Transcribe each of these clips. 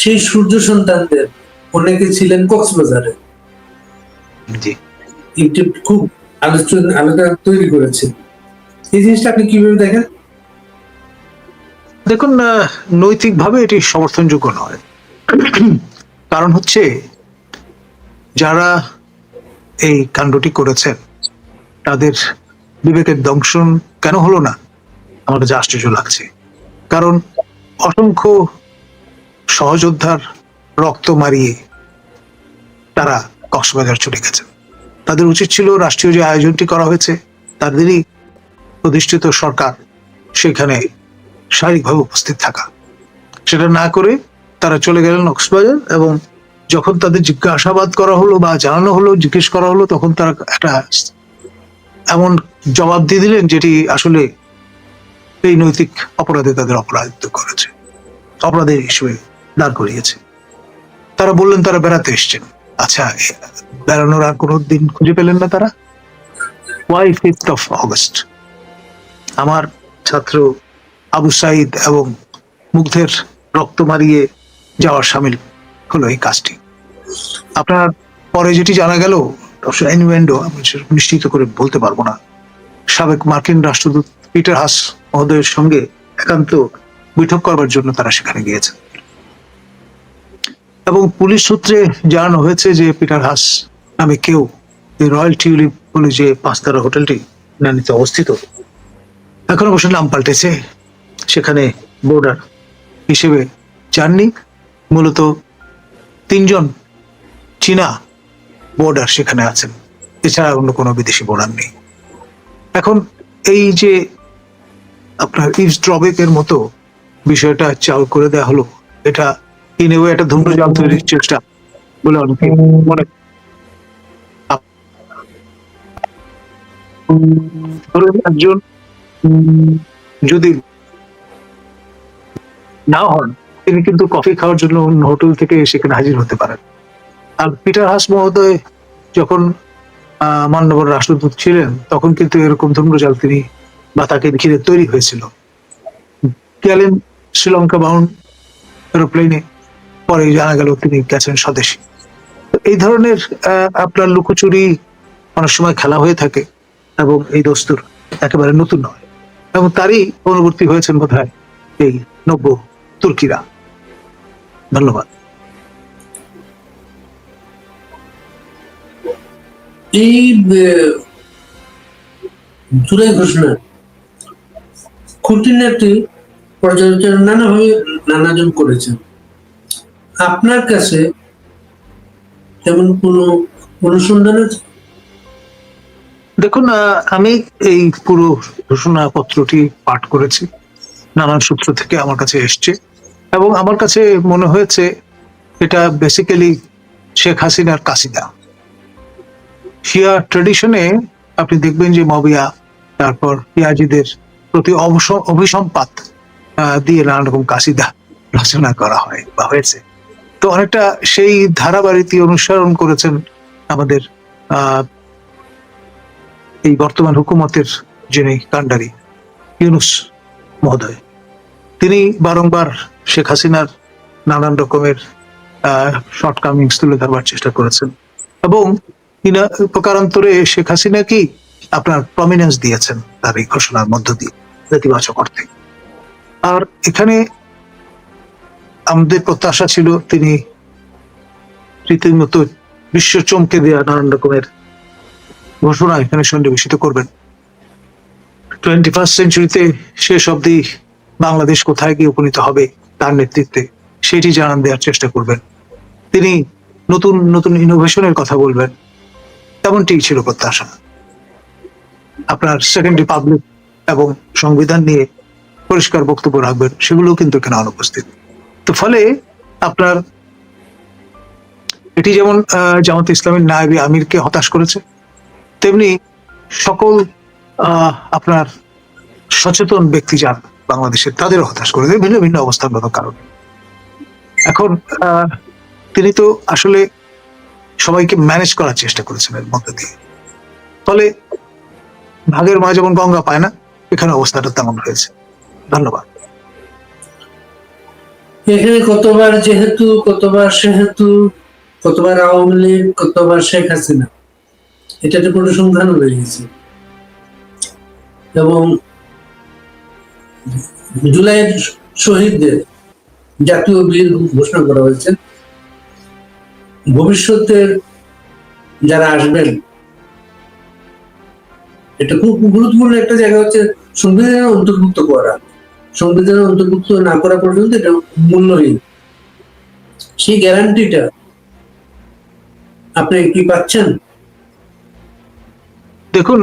সেই সূর্য সন্তানদের অনেকে ছিলেন কক্সবাজারে। একটি খুব আলোচনা আলোচনা তৈরি করেছে। এই জিনিসটা আপনি কীভাবে দেখেন? দেখুন নৈতিকভাবে এটি সমর্থনযোগ্য নয়। কারণ হচ্ছে যারা এই কাণ্ডটি করেছেন তাদের বিবেকের দংশন কেন হলো না? আমার কাছে আশ্চর্য লাগছে। কারণ অসংখ্য সহযোদ্ধার রক্ত মারিয়ে তারা কক্সবাজার চলে গেছেন তাদের উচিত ছিল রাষ্ট্রীয় যে আয়োজনটি করা হয়েছে তাদেরই প্রতিষ্ঠিত সরকার সেখানে শারীরিকভাবে উপস্থিত থাকা। সেটা না করে তারা চলে গেলেন কক্সবাজার এবং যখন তাদের জিজ্ঞাসাবাদ করা হলো বা জানানো হলো, জিজ্ঞেস করা হলো, তখন তারা একটা এমন জবাব দিয়ে দিলেন যেটি আসলে এই নৈতিক অপরাধে তাদের অপরাধিত করেছে। অপরাধের হিসেবে দাঁড় করিয়েছে। তারা বললেন, তারা বেড়াতে এসছেন। আচ্ছা বেড়ানোর আর কোনো দিন খুঁজে পেলেন না তারা? ওয়াই ফিফথ অফ অগস্ট আমার ছাত্র আবু সাইদ এবং মুগ্ধের রক্ত মারিয়ে যাওয়ার সামিল হলো এই কাজটি। আপনার পরে যেটি জানা গেল আমি নিশ্চিত করে বলতে পারব না। সাবেক মার্কিন রাষ্ট্রদূত পিটার হাস মহোদয়ের সঙ্গে একান্ত বৈঠক করবার জন্য তারা সেখানে গিয়েছেন। এবং পুলিশ সূত্রে জানানো হয়েছে যে পিটার হাস নামে কেউ এই রয়্যাল টিউলিপ বলে যে পাঁচতারা হোটেলটি নানিতে অবস্থিত। এখন অবশ্য নাম পাল্টেছে। সেখানে বোর্ডার হিসেবে যাননি। মূলত তিনজন চীনা বোর্ডার সেখানে আছেন। এছাড়া অন্য কোনো বিদেশি বোর্ডার নেই। এখন এই যে আপনার ইভস ড্রবেকের মতো বিষয়টা চাল করে দেওয়া হলো, এটা ইনেও একটা ধূম্রজাল তৈরির চেষ্টা বলে অনেকে মনে একজন যদি না হন, তিনি কিন্তু কফি খাওয়ার জন্য অন্য হোটেল থেকে সেখানে হাজির হতে পারেন। আর পিটার হাস মহোদয় যখন মান্যবর রাষ্ট্রদূত ছিলেন, তখন কিন্তু এরকম ধূম্রজাল তিনি বা তাকে ঘিরে তৈরি হয়েছিল। গেলেন শ্রীলঙ্কা বাউন্ড এরোপ্লেনে পরে জানা গেল তিনি গেছেন স্বদেশী। এই ধরনের আপনার লুকোচুরি অনেক সময় খেলা হয়ে থাকে এবং এই দস্তুর একেবারে নতুন নয় এবং তারই অনুবর্তী হয়েছেন বোধ এই নব্য তুর্কিরা। ধন্যবাদ। এই জুলাই ঘোষণা খুঁটিনাটি পর্যালোচনা নানাভাবে নানাজন করেছেন। আপনার কাছে এমন কোনো অনুসন্ধান আছে? দেখুন আমি এই পুরো ঘোষণাপত্রটি পাঠ করেছি, নানান সূত্র থেকে আমার কাছে এসছে, এবং আমার কাছে মনে হয়েছে এটা বেসিক্যালি শেখ হাসিনার কাসিদা। শিয়া ট্রেডিশনে আপনি দেখবেন যে মবিয়া, তারপর পিয়াজিদের প্রতি অবস- অভিসম্পাত দিয়ে নানা রকম কাসিদা রচনা করা হয় বা হয়েছে। তো অনেকটা সেই ধারাবাড়িতি অনুসরণ করেছেন আমাদের এই বর্তমান হুকুমতের যিনি কাণ্ডারি, ইউনুস মহোদয়। তিনি বারংবার শেখ হাসিনার নানান রকমের শর্টকামিংস তুলে ধরবার চেষ্টা করেছেন। এবং প্রকারান্তরে শেখ হাসিনা কি আপনার প্রমিনেন্স দিয়েছেন তার এই ঘোষণার মধ্য দিয়ে, নেতিবাচক অর্থে। আর এখানে আমাদের প্রত্যাশা ছিল তিনি রীতিমতো বিশ্ব চমকে দেওয়া নানান রকমের ঘোষণা এখানে সন্নিবেশিত করবেন। টোয়েন্টি ফার্স্ট সেঞ্চুরিতে শেষ অবধি বাংলাদেশ কোথায় গিয়ে উপনীত হবে তার নেতৃত্বে সেটি জানান দেওয়ার চেষ্টা করবেন। তিনি নতুন নতুন ইনোভেশনের কথা বলবেন। তেমনটি ছিল প্রত্যাশা। আপনার সেকেন্ড রিপাবলিক এবং সংবিধান নিয়ে পরিষ্কার বক্তব্য রাখবেন, সেগুলোও কিন্তু এখানে অনুপস্থিত। তো ফলে আপনার এটি যেমন জামাত ইসলামের নায়েবে আমিরকে হতাশ করেছে, তেমনি সকল আপনার সচেতন ব্যক্তি যান বাংলাদেশের তাদেরও হতাশ করে দেয় ভিন্ন ভিন্ন অবস্থানগত কারণে। এখন তিনি তো আসলে সবাইকে ম্যানেজ করার চেষ্টা করেছেন এর মধ্যে দিয়ে। ফলে ভাগের মা যেমন গঙ্গা পায় না, এখানে অবস্থাটা তেমন হয়েছে। ধন্যবাদ। এখানে কতবার যেহেতু, কতবার সেহেতু, কতবার আওয়ামী লীগ, কতবার শেখ হাসিনা, এটা একটা পরিসংখ্যানও বেরিয়েছে এবং জুলাইয়ের শহীদদের জাতীয় বীর ঘোষণা করা হয়েছে। ভবিষ্যতের যারা আসবেন, এটা খুব গুরুত্বপূর্ণ একটা জায়গা হচ্ছে সংবিধানে অন্তর্ভুক্ত করা। সংবিধানে অন্তর্ভুক্ত না করা পর্যন্ত এটা মূল্যহীন। সেই গ্যারান্টিটা আপনি কি পাচ্ছেন? দেখুন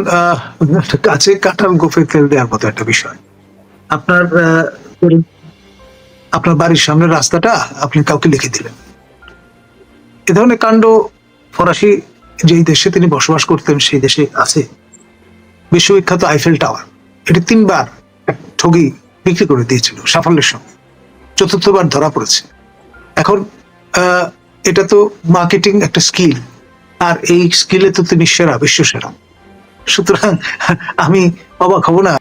কাছে কাঁঠাল গোফে তেল দেওয়ার মতো একটা বিষয়। আপনার আপনার বাড়ির সামনের রাস্তাটা আপনি কাউকে লিখে দিলেন। এ ধরনের কাণ্ড ফরাসি যেই দেশে তিনি বসবাস করতেন, সেই দেশে আছে। বিশ্ববিখ্যাত আইফেল টাওয়ার। এটি তিনবার ঠগি বিক্রি করে দিয়েছিল সাফল্যের সঙ্গে। চতুর্থবার ধরা পড়েছে। এখন এটা তো মার্কেটিং একটা স্কিল আর এই স্কিলে তো তিনি সেরা বিশ্ব সেরা। সুতরাং আমি অবাক হব না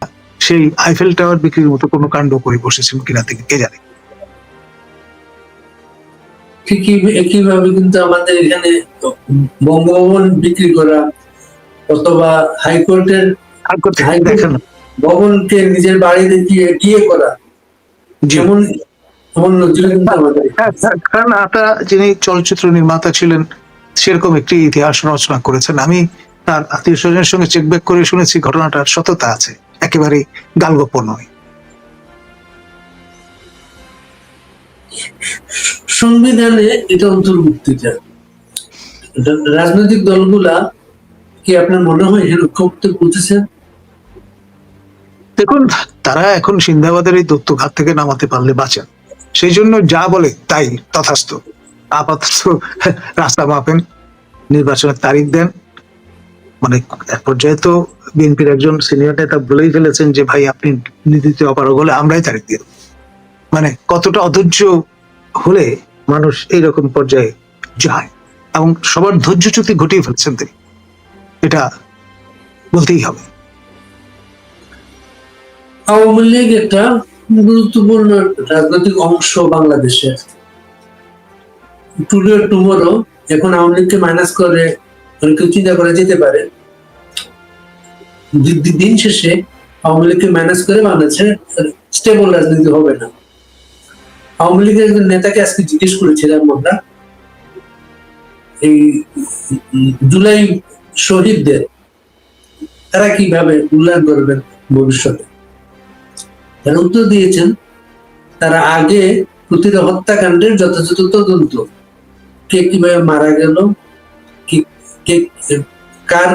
সেই আইফেল টাওয়ার বিক্রির মতো কোনো কাণ্ড করে বসেছেন কিনা থেকে কে জানে? ঠিকই একইভাবে কিন্তু আমাদের এখানে বঙ্গভবন বিক্রি করা অথবা হাইকোর্টের হাইকোর্ট দেখেন ভবনকে নিজের বাড়িতে গিয়ে গিয়ে করা। যেমন হ্যাঁ, হ্যাঁ, কারণ আতা যিনি চলচ্চিত্র নির্মাতা ছিলেন সেরকম একটি ইতিহাস রচনা করেছেন। আমি তার আত্মীয় স্বজনের সঙ্গে চেক ব্যাক করে শুনেছি ঘটনাটার সততা আছে। একেবারে গালগপ্প নয়। সংবিধানে এটা অন্তর্ভুক্তিটা রা- রাজনৈতিক দলগুলা কি আপনার মনে হয় এর লক্ষ্যতে পৌঁছেছেন দেখুন, তারা এখন সিন্দাবাদের এই দত্তঘাত থেকে নামাতে পারলে বাঁচেন। সেই জন্য যা বলে তাই তথাস্থ। আপাতত রাস্তা মাপেন, নির্বাচনের তারিখ দেন। মানে এক পর্যায়ে তো বিএনপির একজন সিনিয়র নেতা বলেই ফেলেছেন যে, ভাই, আপনি নীতিতে অপারগ হলে আমরাই তারিখ দিয়ে। মানে কতটা অধৈর্য হলে মানুষ এইরকম পর্যায়ে যায় এবং সবার ধৈর্যচ্যুতি ঘটিয়ে ফেলছেন তিনি। এটা বলতেই হবে। আওয়ামী লীগ একটা গুরুত্বপূর্ণ রাজনৈতিক অংশ বাংলাদেশের। টুডে টুমোরো এখন আওয়ামী লীগকে মাইনাস করে, অনেকে চিন্তা করা যেতে পারে। দিন শেষে আওয়ামী লীগকে মাইনাস করে বাংলাদেশে স্টেবল রাজনীতি হবে না। আওয়ামী লীগের একজন নেতাকে আজকে জিজ্ঞেস করেছিলাম আমরা, এই জুলাই শহীদদের, তারা কীভাবে মূল্যায়ন করবেন ভবিষ্যতে? তারা উত্তর দিয়েছেন, তারা আগে প্রতিটা হত্যাকাণ্ডের যথাযথ তদন্ত। কে কীভাবে মারা গেল, কি কার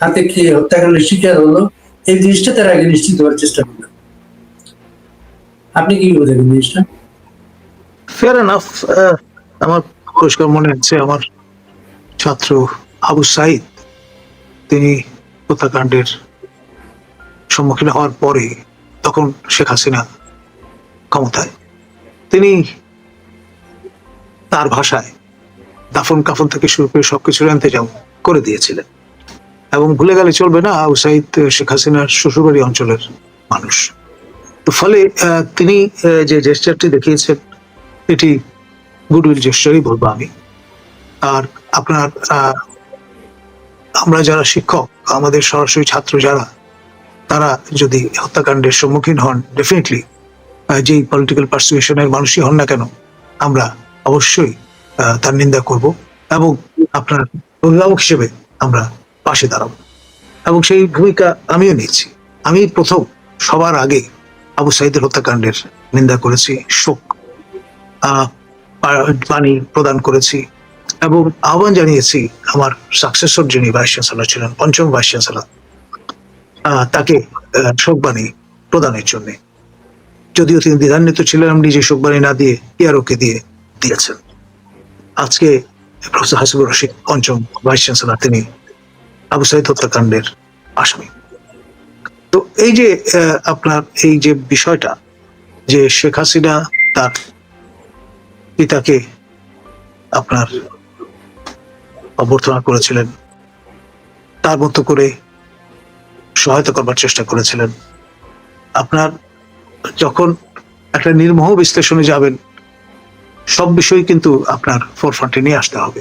হাতে কে হত্যাকাণ্ডের শিকার হলো, এই জিনিসটা তারা আগে নিশ্চিত হওয়ার চেষ্টা করবেন আপনি কি বোঝেন জিনিসটা? ফেয়ার এনাফ আমার পরিষ্কার মনে হচ্ছে আমার ছাত্র আবু সাইদ, তিনি হত্যাকাণ্ডের সম্মুখীন হওয়ার পরে তখন শেখ হাসিনা ক্ষমতায়। তিনি তার ভাষায় দাফন কাফন থেকে শুরু করে সবকিছুর ইন্তজাম করে দিয়েছিলেন। এবং ভুলে গেলে চলবে না, আবু সাইদ, শেখ হাসিনার শ্বশুরবাড়ি অঞ্চলের মানুষ। তো ফলে তিনি যে জেস্টারটি দেখিয়েছেন, এটি গুডউইল জেস্টারই বলব আমি। আর আপনার আমরা যারা শিক্ষক, আমাদের সরাসরি ছাত্র যারা তারা যদি হত্যাকাণ্ডের সম্মুখীন হন ডেফিনেটলি যেই পলিটিক্যাল পার্সিউশনের মানুষই হন না কেন, আমরা অবশ্যই তার নিন্দা করব এবং আপনার অভিভাবক হিসেবে আমরা পাশে দাঁড়াবো। এবং সেই ভূমিকা আমিও নিয়েছি। আমি প্রথম সবার আগে আবু সাইদের হত্যাকাণ্ডের নিন্দা করেছি, শোক বাণী প্রদান করেছি এবং আহ্বান জানিয়েছি আমার সাকসেসর যিনি ভাইস চ্যান্সেলর ছিলেন, পঞ্চম ভাইস চ্যান্সেলর তাকে শোকবাণী প্রদানের জন্য। যদিও তিনি দ্বিধান্বিত ছিলেন নিজে শোকবাণী না দিয়ে ইয়ারোকে দিয়ে দিয়েছেন। আজকে প্রফেসর হাসিবুর রশিদ, পঞ্চম ভাইস চ্যান্সেলর, তিনি আবু সাইদ হত্যাকাণ্ডের আসামি। তো এই যে আপনার এই যে বিষয়টা, যে শেখ হাসিনা তার পিতাকে আপনার অভ্যর্থনা করেছিলেন, তার মতো করে সহায়তা করবার চেষ্টা করেছিলেন। আপনার যখন একটা নির্মোহ বিশ্লেষণে যাবেন, সব বিষয় কিন্তু আপনার ফোরফ্রন্টে নিয়ে আসতে হবে।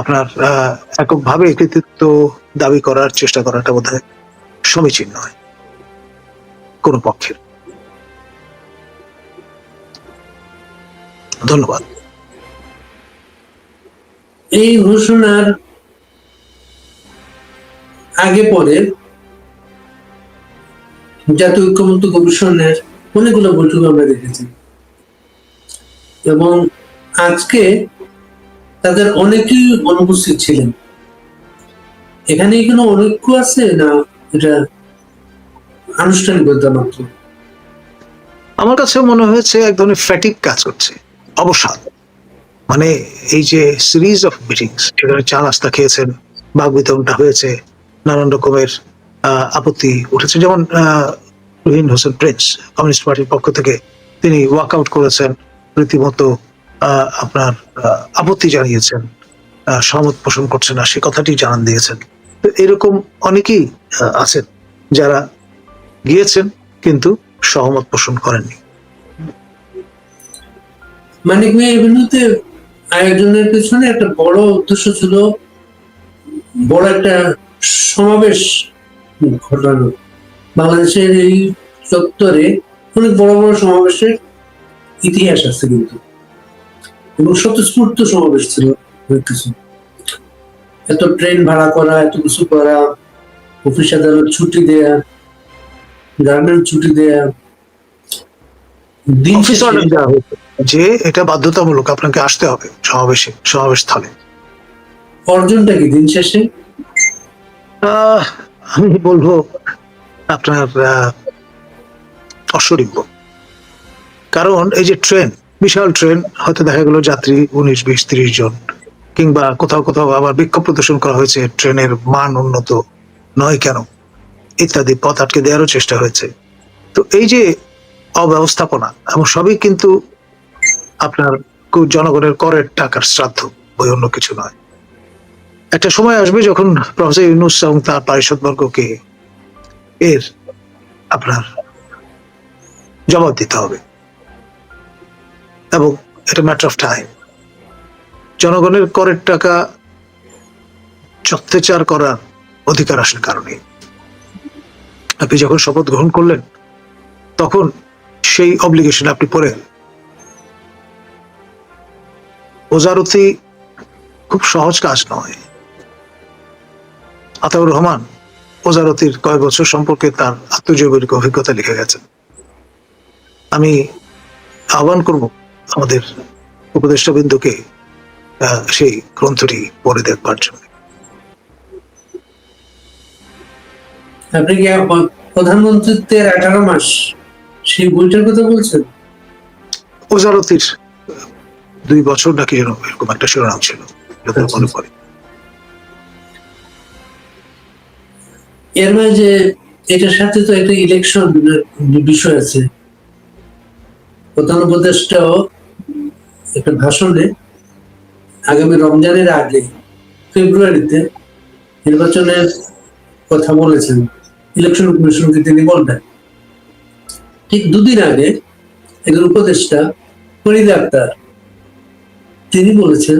আপনার এককভাবে কৃতিত্ব দাবি করার চেষ্টা করাটা বোধ হয় সমীচীন নয়, কোনো পক্ষের। ধন্যবাদ। এই ঘোষণার আগে পরে জাতীয় ঐক্যমত্য কমিশনের অনেকগুলো বৈঠক আমরা দেখেছি। এবং আজকে তাদের অনেকেই অনুপস্থিত ছিলেন। এখানে কোনো অনৈক্য আছে না এটা আনুষ্ঠানিকতা মাত্র? আমার কাছে মনে হয়েছে এক ধরনের ফ্যাটিক কাজ করছে, অবসাদ। মানে এই যে সিরিজ অফ মিটিংস যেখানে চা নাস্তা খেয়েছেন বাঘ বিতরণটা হয়েছে, নানান রকমের আপত্তি উঠেছে। যেমন রুহিন হোসেন প্রিন্স, কমিউনিস্ট পার্টির পক্ষ থেকে তিনি ওয়াকআউট করেছেন, রীতিমতো আপনার আপত্তি জানিয়েছেন সহমত পোষণ করছেন না, সে কথাটি জানান দিয়েছেন। তো এরকম অনেকেই আছেন যারা গিয়েছেন কিন্তু সহমত পোষণ করেননি। মানিক ভাই এগুলোতে আয়োজনের পেছনে একটা বড় উদ্দেশ্য ছিল, বড় একটা সমাবেশ ঘটানো। বাংলাদেশের এই চত্বরে অনেক বড় বড় সমাবেশের ইতিহাস আছে কিন্তু। এবং স্বতঃস্ফূর্ত সমাবেশ ছিল অনেক কিছু। এত ট্রেন ভাড়া করা এত কিছু করা অফিস আদালত ছুটি দেয়া গার্মেন্ট ছুটি দেয়া। দিন যে এটা বাধ্যতামূলক আপনাকে আসতে হবে সমাবেশে সমাবেশ স্থলে। অর্জনটা কি দিন শেষে? আহ, আমি বলব আপনার অশ্বরিম্ব। কারণ এই যে ট্রেন, বিশাল ট্রেন, হয়তো দেখা গেল যাত্রী উনিশ, বিশ, তিরিশ জন, কিংবা কোথাও কোথাও আবার বিক্ষোভ প্রদর্শন করা হয়েছে, ট্রেনের মান উন্নত নয় কেন? ইত্যাদি পথ আটকে দেওয়ারও চেষ্টা হয়েছে। তো এই যে অব্যবস্থাপনা, এবং সবই কিন্তু আপনার জনগণের করের টাকার শ্রাদ্ধ, বই অন্য কিছু নয়। একটা সময় আসবে যখন প্রফেসর ইউনুস এবং তার পারিষদবর্গকে এর আপনার জবাব দিতে হবে। এবং এটা ম্যাটার অফ টাইম জনগণের করের টাকা অত্যাচার করার অধিকার আসার কারণে। আপনি যখন শপথ গ্রহণ করলেন, তখন সেই অব্লিগেশন আপনি পড়ে ওজারতি খুব সহজ কাজ নয়। আতাউর রহমান ওজারতির কয়েক বছর সম্পর্কে তার আত্মজৈবিক অভিজ্ঞতা লিখে গেছেন। আমি আহ্বান করব আমাদের উপদেষ্টা বিন্দুকে সেই গ্রন্থটি পড়ে দেখবার জন্য। আপনি কি প্রধানমন্ত্রীত্বের আঠারো মাস সেই বইটার কথা বলছেন? ওজারতির দুই বছর নাকি যেন এরকম একটা শিরোনাম ছিল মনে পড়ে। এর মাঝে এটার সাথে তো একটা ইলেকশন বিষয় আছে। প্রধান উপদেষ্টাও একটা ভাষণে আগামী রমজানের আগে ফেব্রুয়ারিতে নির্বাচনের কথা বলেছেন। ইলেকশন কমিশনকে তিনি বলবেন। ঠিক দুদিন আগে একজন উপদেষ্টা ফরিদ আক্তার তিনি বলেছেন,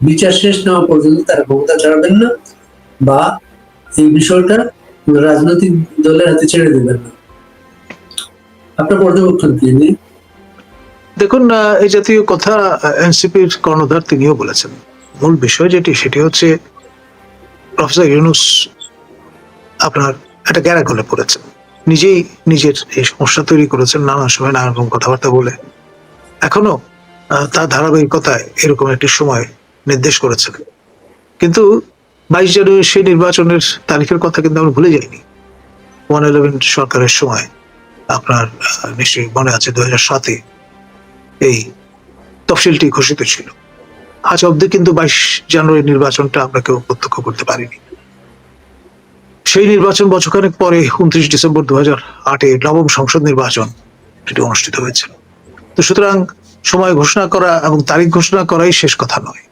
বিচার শেষ নেওয়া পর্যন্ত তারা ক্ষমতা ছাড়বেন না বা এই বিষয়টা রাজনৈতিক দলের হাতে ছেড়ে দেবেন না। আপনার পর্যবেক্ষণ কি নিয়ে? দেখুন এই জাতীয় কথা এনসিপির কর্ণধার তিনিও বলেছেন। মূল বিষয় যেটি, সেটি হচ্ছে প্রফেসর ইউনুস আপনার একটা গ্যারাগলে পড়েছেন। নিজেই নিজের এই সমস্যা তৈরি করেছেন, নানা সময় নানা রকম কথাবার্তা বলে। এখনও তার ধারাবাহিকতায় এরকম একটি সময় নির্দেশ করেছেন। কিন্তু বাইশ জানুয়ারি সেই নির্বাচনের তারিখের কথা কিন্তু আমরা ভুলে যাইনি। ওয়ান ইলেভেন সরকারের সময় আপনার নিশ্চয়ই মনে আছে দু হাজার সাতে এই তফসিলটি ঘোষিত ছিল। আজ অব্দি কিন্তু বাইশ জানুয়ারি নির্বাচনটা আমরা কেউ প্রত্যক্ষ করতে পারিনি। সেই নির্বাচন বছরখানেক পরে উনত্রিশ ডিসেম্বর দু হাজার আটে নবম সংসদ নির্বাচন সেটি অনুষ্ঠিত হয়েছিল। তো সুতরাং সময় ঘোষণা করা এবং তারিখ ঘোষণা করাই শেষ কথা নয়।